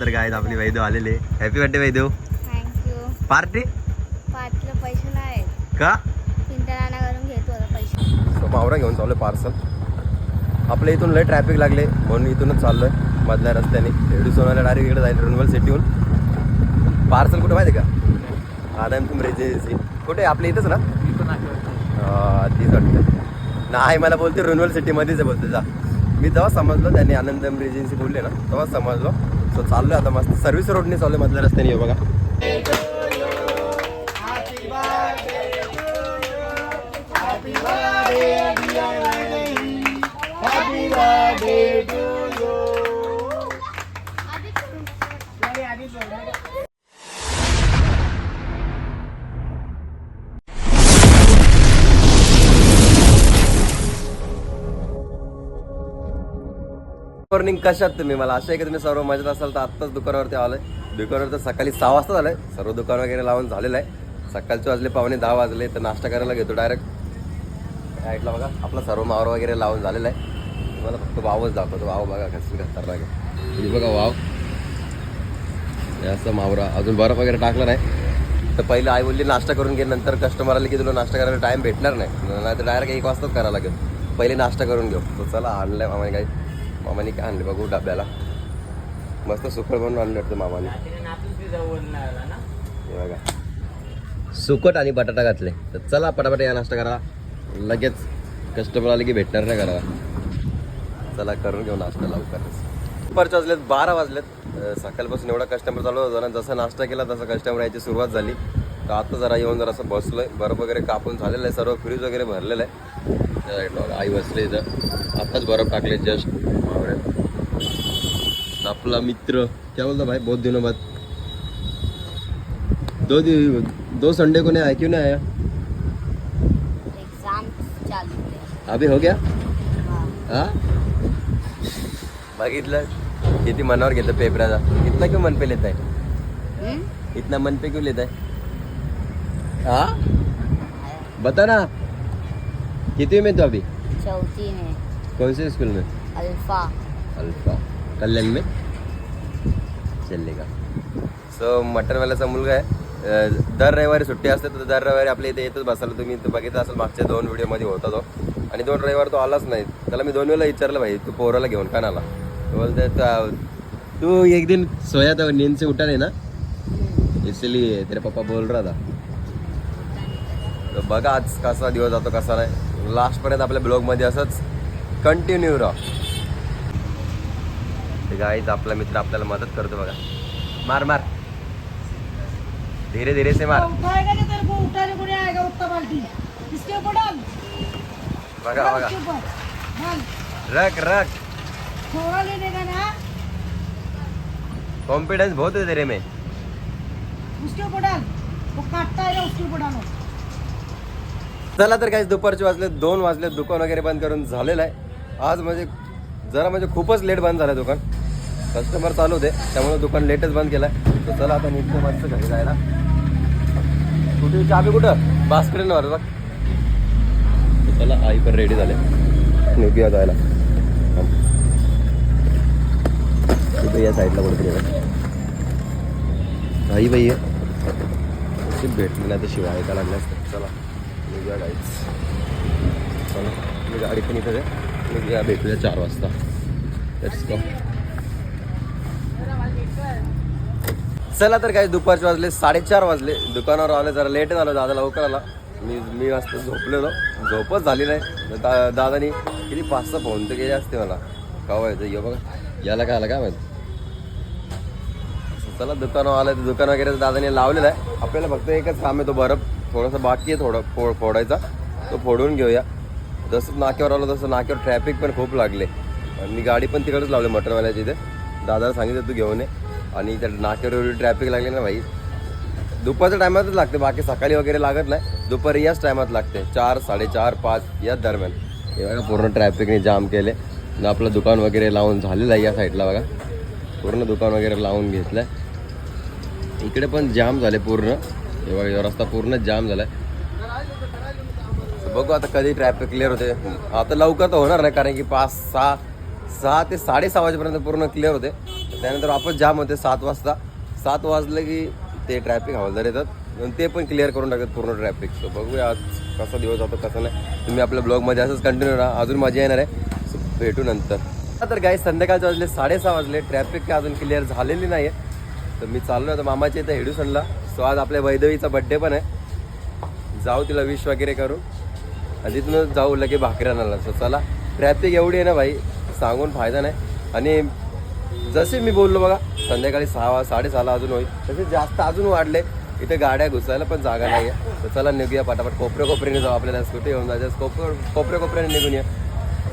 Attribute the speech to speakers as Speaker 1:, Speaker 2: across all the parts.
Speaker 1: तर काय आपली वैदू आलेले. Happy birthday Vaidu
Speaker 2: thank you
Speaker 1: party?
Speaker 2: पाचलं पैसे नाही.
Speaker 1: का?
Speaker 2: करून घेतो पैसे.
Speaker 1: मावरा घेऊन चाललोय पार्सल आपल्या इथून लय ट्रॅफिक लागले. म्हणून इथूनच चाललोय मधल्या रस्त्याने. एवढी सोनाला डायरेक्ट इकडे जाईल रिन्युअल सिटीहून पार्सल कुठे माहिती आहे का? आदाम तुम रेजिन्सी कुठे? आपल्या इथंच ना? तीच वाटतं. नाही मला बोलते रिन्युअल सिटीमध्येच आहे बोलते जा. मी तेव्हा समजलो त्यांनी आनंदम रेजिन्सी बोलले ना तेव्हा समजलो. सो चाललोय आता मस्त. सर्व्हिस रोडने चाललोय मधल्या रस्त्याने. हे बघा. मॉर्निंग कशात तुम्ही? मला असं आहे की तुम्ही सर्व मजेत असाल तर आत्ताच दुकानावरती आलोय. दुकानावर तर सकाळी सहा वाजता झालंय. सर्व दुकान वगैरे लावून झालेलं आहे. सकाळचे वाजले पावणे दहा वाजले. तर नाश्ता करायला घेतो डायरेक्ट साईडला बघा. आपला सर्व मावर वगैरे लावून झालेला आहे. तुम्हाला फक्त वावच दाखवतो. वाव बघा कसं खतरनाक हे बघा वाव. असं मावरा अजून बर्फ वगैरे टाकला नाही. तर पहिले आई बोलली नाश्ता करून घे. नंतर कस्टमर आले की तुला नाश्ता करायला टाईम भेटणार नाही. नाही तर डायरेक्ट एक वाजताच करायला लागेल. पहिले नाश्ता करून घेऊ. तो चला आणलाय मामाने काही. मामाने काय आणले बघू डब्याला. मस्त सुकट बनवून आणलं वाटतं मामाने. हे बघा. सुकट आणि बटाटा घातले. तर चला पटापट या नाश्ता करा लगेच कस्टमर आले की भेटणार नाही करा चला करून घेऊ नाश्ता लवकरच. दुपारचे वाजलेत बारा वाजलेत. सकाळपासून एवढा कस्टमर चालू होता जसा नाश्ता केला तसा कस्टमर यायची सुरुवात झाली. तर आता जरा येऊन जरा असं बसलो आहे बर्फ वगैरे कापून झालेलं आहे सर्व फ्रीज वगैरे भरलेलं आहे. आई बसले इथं. आत्ताच बर्फ टाकले जस्ट आपला मित्र. क्या बोलता भाई? बहुत दिनों बाद. दो दि- दो संडे को नहीं आया? क्यों नहीं आया?
Speaker 2: एक्झाम चालू
Speaker 1: अभी हो गया?
Speaker 2: हा.
Speaker 1: हा? बघितलं किती मनावर घेतं पेपराचा इतना क्यों मन पे लेता है?
Speaker 2: हम्म?
Speaker 1: इतना मन पे क्यों लेता है? हाँ? बता ना। कितवी में तो अभी?
Speaker 2: चौथी में।
Speaker 1: कौन से स्कूल में?
Speaker 2: अल्फ़ा।
Speaker 1: अल्फ़ा। कल्याण में? चलेगा सो मटनवाल्याचा मुलगा आहे. दर रविवारी सुट्टी असते तर दर रविवारी आपल्या इथे येतच बसायला. तुम्ही बघितलं असेल मागच्या दोन व्हिडिओमध्ये होता तो. आणि दोन रविवार तो आलाच नाही. त्याला मी दोन वेळेला विचारलं भाई तू पोराला घेऊन का नाला? बोलते तू एक दिन सोया तर नींद से उठा नाही ना? इसलिए तेरे पप्पा बोल रहा था. तर बघा आज कसा दिवस जातो कसा नाही. लास्टपर्यंत आपल्या ब्लॉगमध्ये असंच कंटिन्यू राहा. गाईच आपला मित्र आपल्याला मदत करतो बघा. मार मार. धीरे धीरे से मार बघा बघा. रख रख. कॉन्फिडेंस बहुत है तेरे में.
Speaker 3: उसके ऊपर डाल. वो काटता है उसके ऊपर डालो?
Speaker 1: चला तर काही दुपारचे वाजले दोन वाजले दुकान वगैरे बंद करून झालेलं आहे. आज म्हणजे जरा म्हणजे खूपच लेट बंद झालं दुकान. कस्टमर चालू होते त्यामुळे दुकान लेटच बंद केलं तर चला आता निघतो मस्त घरी जायला. कुठे चाबी कुठं? बास्केटवर बघ. चला आई पण रेडी झाले. निघूया जायला. तिथे या साईडला कुठेतरी आई बाई आहे. भेटली नाही तर शिवाय ऐकायला लागल्या चला निघूया गाईच चला मी गाडी पण इथं आहे भेटूया चार वाजता. चला तर काय दुपारचे वाजले साडेचार वाजले. दुकानावर आले जरा लेट झालं दादा लवकर आला. मी मी मस्त झोपलेलो. झोपच झाली नाही. दा दादानी किती पाच सहा फोन तर केले असते मला. कवा येतं ये बघा. याला काय आलं काय माहिती? चला दुकानावर आलं तर दुकान वगैरे दादाने लावलेलं आहे. आपल्याला फक्त एकच काम आहे तो बरफ थोडंसं बाकी आहे थोडं फो फोडायचा. तो फोडून घेऊया. जसं नाक्यावर आलो तसं नाक्यावर ट्रॅफिक पण खूप लागले. आणि मी गाडी पण तिकडेच लावली मटरवाल्याच्या इथे. दादाला सांगितलं तू घेऊन ये. आणि त्या नाक्यावर एवढी ट्रॅफिक लागली ना भाई. दुपारच्या टायमातच लागते बाकी सकाळी वगैरे लागत नाही. दुपारी याच टायमात लागते. चार साडेचार पाच याच दरम्यान. हे बघा पूर्ण ट्रॅफिकने जाम केले. आणि आपलं दुकान वगैरे लावून झालेलं आहे या साईडला बघा. पूर्ण दुकान वगैरे लावून घेतलं इकडे पण जाम झाले पूर्ण. हे बघा रस्ता पूर्ण जाम झाला आहे बघू आता कधी ट्रॅफिक क्लिअर होते. आता लवकर तर होणार नाही कारण की पाच सहा सहा ते साडेसहा वाजेपर्यंत पूर्ण क्लिअर होते. त्यानंतर वापस जाम होते सात वाजता. सात वाजलं की ते ट्रॅफिक हवालदार येतात. आणि ते पण क्लिअर करून टाकतात पूर्ण ट्रॅफिक सो बघूया आज कसा दिवस जातो कसा नाही. तुम्ही आपल्या ब्लॉगमध्ये असंच कंटिन्यू राहा. अजून मजा येणार आहे. So, भेटू नंतर. तर काही संध्याकाळचे वाजले साडेसहा वाजले. ट्रॅफिक काय अजून क्लिअर झालेली नाही आहे तर मी चाललो आता मामाच्या इथं हेडूसनला सो आज आपल्या वैदवीचा बड्डे पण आहे. जाऊ तिला विश वगैरे करू. आणि तिथूनच जाऊ लगे भाकऱ्यानाला असं चला. ट्रॅफिक एवढी आहे ना भाई सांगून फायदा नाही. आणि जसे मी बोललो बघा संध्याकाळी सहा साडेसहाला अजून होईल. तसे जास्त अजून वाढले. इथे गाड्या घुसायला पण जागा नाही आहे तर चला निघूया पटापट. कोपऱ्या कोपऱ्याने जाऊ आपल्याला. स्कूटी येऊन जायचं कोपर कोपऱ्या कोपऱ्याने निघून या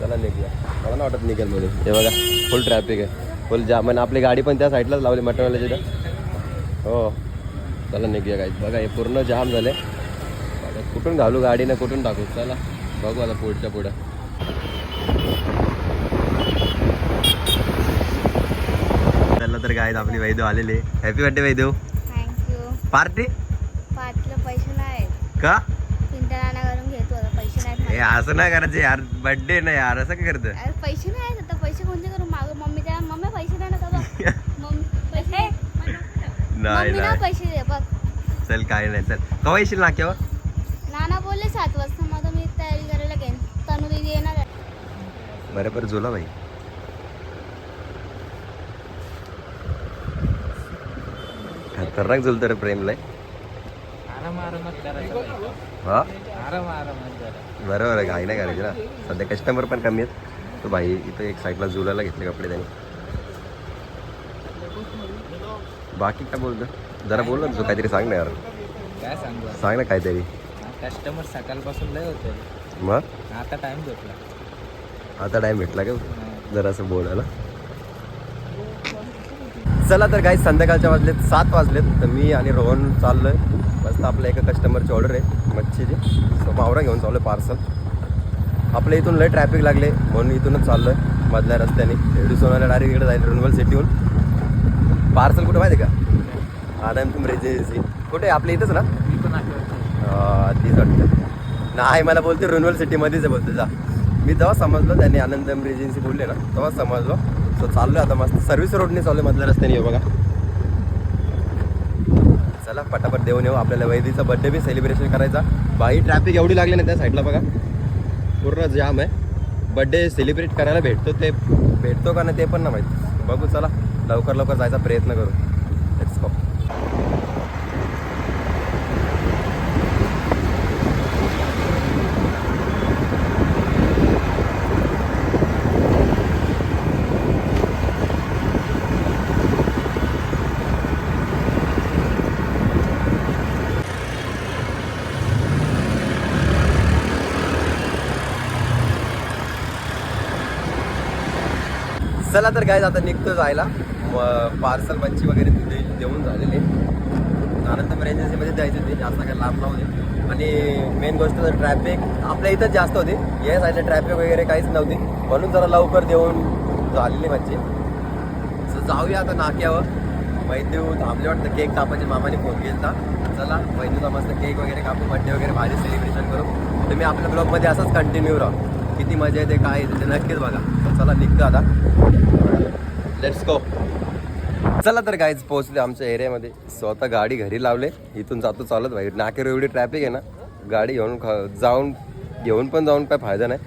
Speaker 1: चला निघूया. मला ना वाटत निघेल म्हणून. हे बघा फुल ट्रॅफिक आहे. फुल जाम आणि आपली गाडी पण त्या साईडलाच लावली मटनवाल्याच्या तिथं हो. चला निघूया काय बघा हे पूर्ण जाम झाले. कुठून घालू गाडीने कुठून टाकू? चला बघू आता पुढच्या पुढं. चला तर काय आपली वैद्य आलेली. Happy birthday Vaidya
Speaker 2: thank you
Speaker 1: party?
Speaker 2: पाचलं पैसे नाही
Speaker 1: का. असं नाही करायचं यार बर्थडे नाही यार असं काय करतं
Speaker 2: पैसे नाही आता पैसे कोणते करू? माग मम्मी त्या मम्मी पैसे नाही ना मम्मी पैसे
Speaker 1: नाही
Speaker 2: ना पैसे दे बघ.
Speaker 1: चल काय नाही चल. कवा येशील नाक्यावर?
Speaker 2: नाना बोलले सात वाजता. मग आता मी तयारी करायला घेईन तनु दिदी येणार आहे.
Speaker 1: बरं बरं झोला भाई खतरनाक झुलतं रे प्रेमला. हा? बरोबर आहे काही नाही करायची ना. सध्या कस्टमर पण कमी आहेत. तो भाई इथं एक साईडला झुलायला घेतले कपडे त्यांनी. बाकी काय बोलतो? जरा बोल ना तू काहीतरी सांग ना यार.
Speaker 4: काय सांगू
Speaker 1: सांग ना काहीतरी.
Speaker 4: कस्टमर सकाळपासून लय होते.
Speaker 1: मग?
Speaker 4: आता टाइम भेटला.
Speaker 1: आता टाइम भेटला का? जरासं बोलायला. चला तर काही संध्याकाळच्या वाजलेत सात वाजलेत. तर मी आणि रोहन चाललोय. मस्त आपल्या एका कस्टमरची ऑर्डर आहे मच्छीची. सो मावरा घेऊन चाललोय पार्सल आपल्या इथून लय ट्रॅफिक लागले म्हणून इथूनच चाललोय मधल्या रस्त्याने. सोनाला डायरेक्ट इकडे जाईल रिन्युअल सिटीहून पार्सल कुठे माहिती आहे का? आनंद तुम रेजिन्सी कुठे? आपल्या इथंच ना? तीच वाटतं नाही मला बोलते रुनवल सिटीमध्येच बोलते जा. मी तेव्हा समजलो त्यांनी आनंद एजन्सी बोलले ना तेव्हा समजलो. सो चाललोय आता मस्त. सर्व्हिस रोडने चाललो मधल्या रस्त्याने येऊ बघा. चला पटापट देऊन येऊ. आपल्याला वैदीचा बर्थडे बी सेलिब्रेशन करायचा. बाई ट्रॅफिक एवढी लागली ना त्या साईडला बघा. पूर्ण जाम आहे. बड्डे सेलिब्रेट करायला भेटतो ते. भेटतो का नाही ते पण ना माहिती. बघू चला. लवकर लवकर जायचा प्रयत्न करू लेट्स गो चला तर काय आता निघतो जायला. पार्सल मच्छी वगैरे तिथे देऊन झालेले. आनंद एजन्सीमध्ये जायचे होते जास्त काय लांब नव्हते. आणि मेन गोष्ट तर ट्रॅफिक आपल्या इथंच जास्त होती. या साईडला ट्रॅफिक वगैरे काहीच नव्हती. म्हणून जरा लवकर देऊन झालेली मच्छी. सो जाऊया आता नाक्यावर. वैद्यू थांबले वाटतं केक कापायचे मामाने फोन केला चला वैद्यूचा मस्त केक वगैरे कापू बड्डे वगैरे भारी सेलिब्रेशन करू. तुम्ही आपल्या ब्लॉगमध्ये असंच कंटिन्यू राहा. किती मजा येते काय येते ते नक्कीच बघा. चला निघतो आता. लेट्स गो चला तर काहीच पोहोचले आमच्या एरियामध्ये स्वतः गाडी घरी लावले. इथून जातो चालत भाई. नाकेर एवढी ट्रॅफिक आहे ना गाडी घेऊन ख- जाऊन घेऊन पण जाऊन काय फायदा नाही.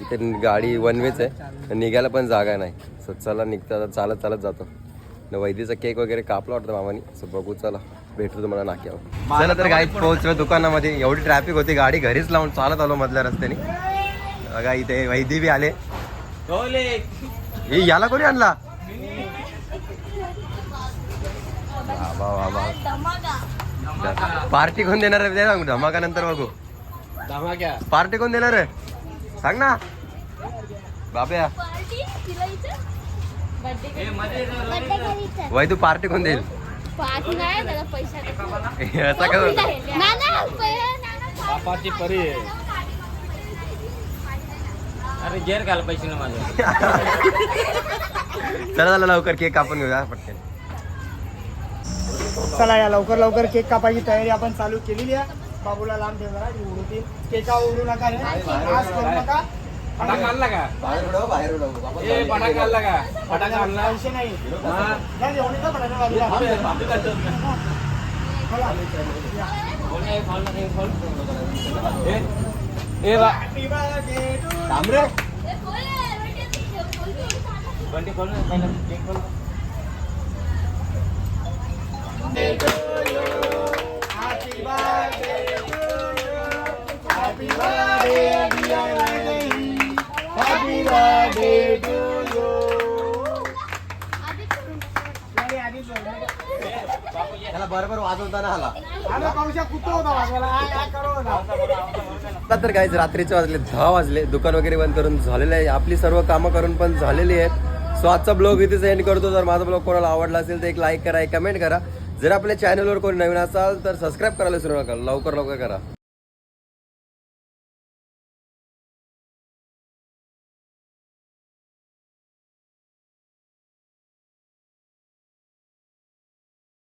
Speaker 1: इथे गाडी वन वेच आहे. निघायला पण जागा नाही. सो चला निघता आता. चालत चालत जातो. न वैदीचा केक वगैरे कापला वाटतं मामानी. सो बघू चला. भेटतो तुम्हाला नाक्यावर. चला तर गाईच पोहोचलो दुकानामध्ये. एवढी ट्रॅफिक होती गाडी घरीच लावून चालत आलो मधल्या रस्त्याने. बघा इथे वैदी बी आले. हे याला कोणी आणला? वा वा पार्टी कोण देणार आहे? ते सांग धमाका नंतर बघू.
Speaker 4: धमाक्या.
Speaker 1: पार्टी कोण देणार आहे? सांग ना. बाब्या. वै तू पार्टी कोण देईल?
Speaker 2: पाच नाही त्याला पैसे
Speaker 1: असं का
Speaker 2: नाना पै- नाना पाच-
Speaker 4: बापाची परी आहे अरे जेर घाल पैसे ना माझे.
Speaker 1: चला चला लवकर केक कापून घेऊया पटकन.
Speaker 5: चला या लवकर लवकर केक कापायची तयारी आपण चालू केलेली आहे. बाबूला लांब ठेव जरा उडूतील केका उडू नका रे. आज करू नका.
Speaker 4: फटाका आणला का?
Speaker 1: बाहेर उडव बाहेर उडव. आपण
Speaker 4: ए फटाका आणला का? फटाका आणला?
Speaker 5: नाही.
Speaker 4: हा. ए, खोल, ए, खोल. ए, ए बा
Speaker 1: थांब रे
Speaker 2: ए, खोल रे, रोटी ती.
Speaker 4: बंटी खोल पहिलं केक खोल.
Speaker 5: Happy birthday to you. Happy birthday, dear Vaidehi. Happy birthday to you.
Speaker 2: आधीच करून टाका.
Speaker 5: नाही, आधीच बोल.
Speaker 1: त्याला बरोबर वाजवताना आला आता तर काय रात्रीचे वाजले दहा वाजले. दुकान वगैरे बंद करून झालेलं आहे. आपली सर्व कामं करून पण झालेली आहेत. सो आजचा ब्लॉग इथेच एंड करतो. जर माझा ब्लॉग कोणाला आवडला असेल तर एक लाईक करा एक कमेंट करा. जर आपल्या चॅनलवर कोणी नवीन असाल तर सबस्क्राईब करायला विसरू नका. लवकर लवकर करा.